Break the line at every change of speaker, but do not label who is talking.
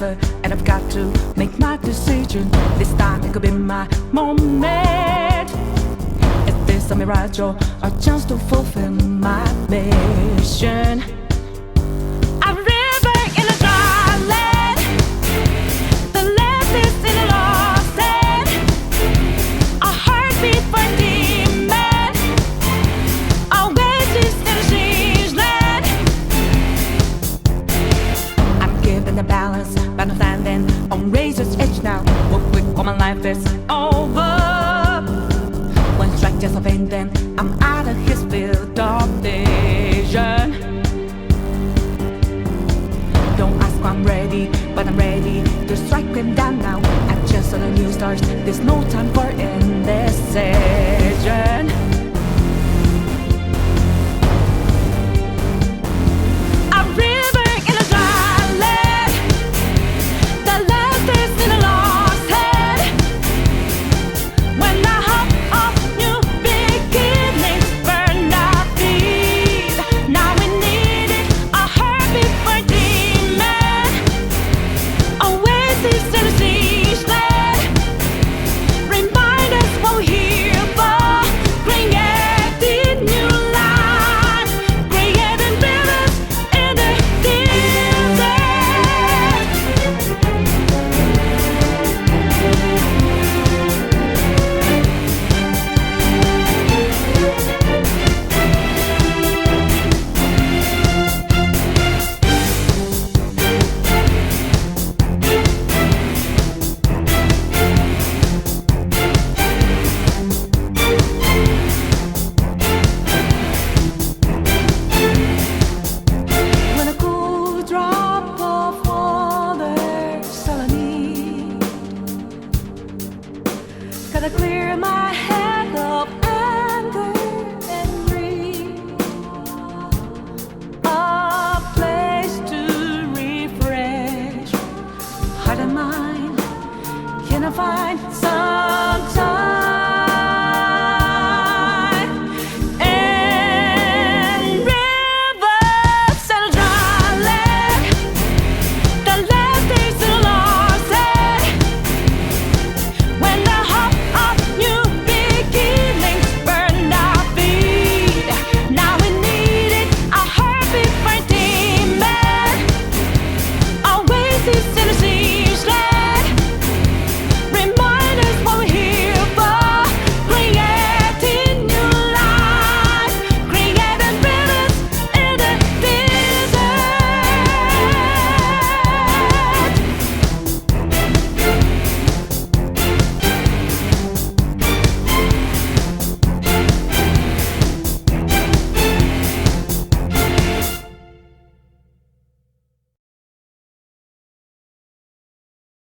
is never, and I've got to make my decision. This time could be my moment. Is this a mirage or a chance to fulfill my mission? Balance, but I'm standing on razor's edge now. What quick, or my life is over. One strike just a pain, then I'm out of his field of vision. Don't ask I'm ready, but I'm ready to strike him down now. I just saw the new stars. There's no time for. clear my head of anger and a place to refresh heart and mind. Can I find some?